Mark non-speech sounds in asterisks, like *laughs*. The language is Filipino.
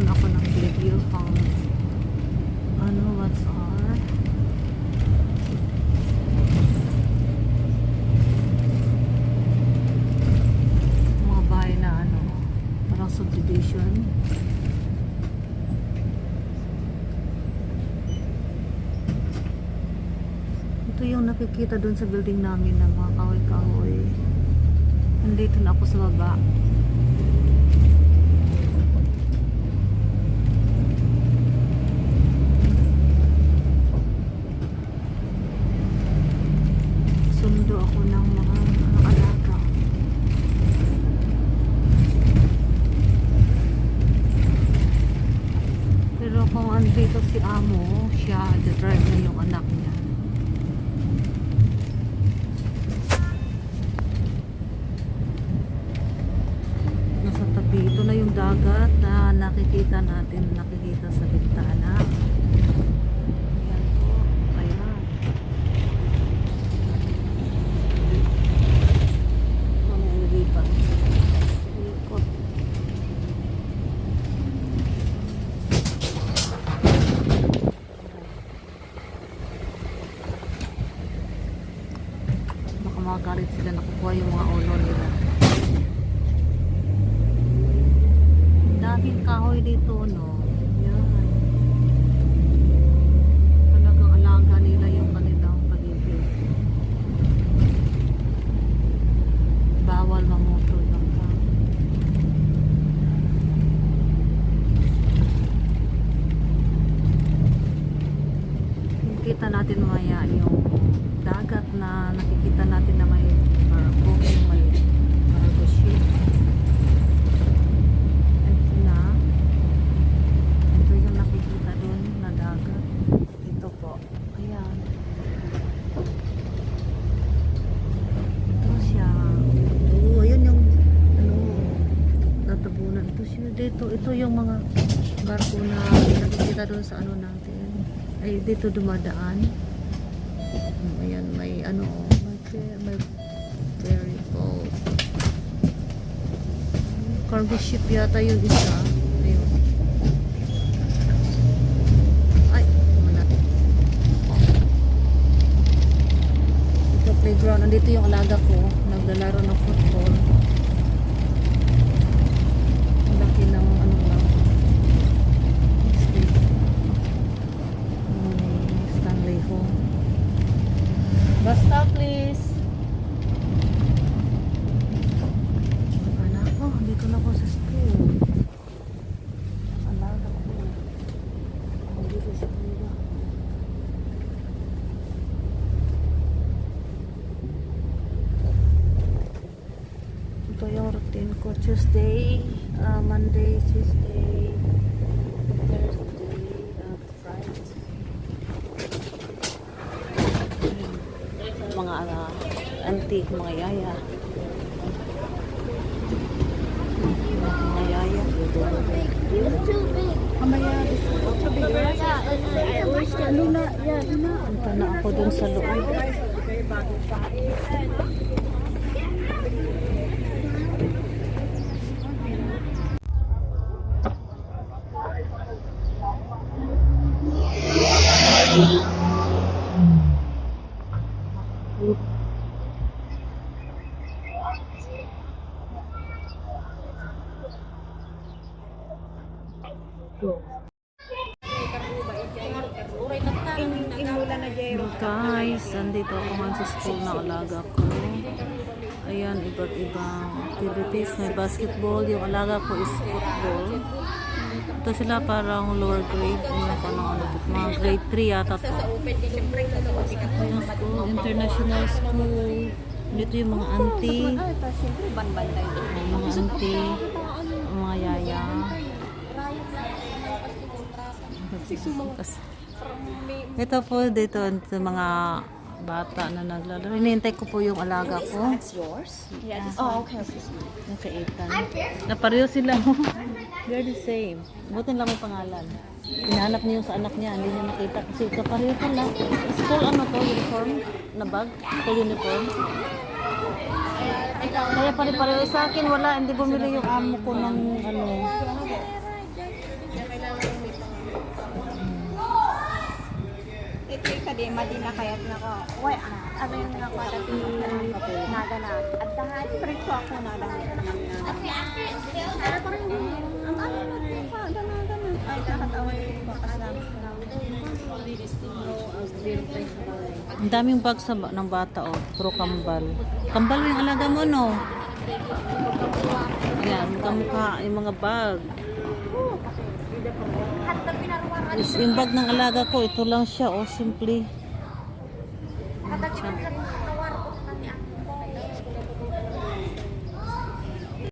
nagkaroon ako ng video on ano what's our mga bahay na ano parang subdivision. Ito yung nakikita doon sa building namin ng mga kahoy-kahoy. Nandito na ako sa baba. Kung andito si Amo, siya, the-drive na yung anak niya. Nasa tabi, ito na yung dagat na nakikita natin, nakikita sa bintana. Ayan po, ayan. Mamaya nilipat. Ikot. Baka makagalit sila nakukuha yung mga ulo nila. Daming kahoy dito, no? Yan. Talagang alaga nila yung kanilang paligid. Bawal mamutol ng tao. Kita natin maya yung dagat na nakikita natin na may barko, may cargo ship. Ito na. Ito yung nakikita dun na dagat. Ito po. Ayan. Ito siya. Oo, ayun yung ano, natabunan. Ito siya dito. Ito yung mga barko na nakikita doon sa ano natin. Ay, dito dumadaan. Ayan, may ano, may, may ferry boat. Cargo ship yata yung isa. Ayun. Ay, wala. Ito playground. Nandito yung alaga ko. Naglalaro ng football. Ang laki ng ano lang. State. May Stanley Home. Basta please. Anak ko, dito na ako sa school. Alaga ko. Ako dito sa. Ito yung routine ko. Tuesday, ah, Monday, Tuesday, Thursday, ah, Friday. Mga uh, auntie, mga yaya. Mga yaya. I wish that Luna, Luna. Punta na ako dun sa loob. Guys, andito ako man sa school na alaga ko. Ayan, iba't ibang activities. May basketball. Yung alaga ko is football. Ito sila parang lower grade. Ano pa ng ano, mga grade 3 yata to. Ayan, school, international school. Dito yung mga auntie. Mga auntie. Mga yaya. Kasi, ito po dito ito mga bata na naglalaro. Hinihintay ko po yung alaga ko. That's yours? Yes. Oh, okay. okay. Ethan. Napareho sila. *laughs* They're the same. Butin lang may pangalan. Hinahanap yung sa anak niya. Hindi niya nakita kasi kapareho pala. School ano to? Uniform? Na bag? School uniform? Kaya pare-pareho sa akin wala. Hindi bumili yung amo ko ng ano. ito'y kadi madina kayat na ko. Uy, ah, ano yung nga ko dati naga na. At dahan, prito ako na dahan. At si ate, ah, para parang ang ano na rin pa, dana dana. Ay, nakatawa yung bakasam. Ang daming bag sa ng bata oh, puro kambal. Kambal yung alaga mo no? Yan, kamukha yung mga bag. Is yung bag ng alaga ko, ito lang siya, oh, simple.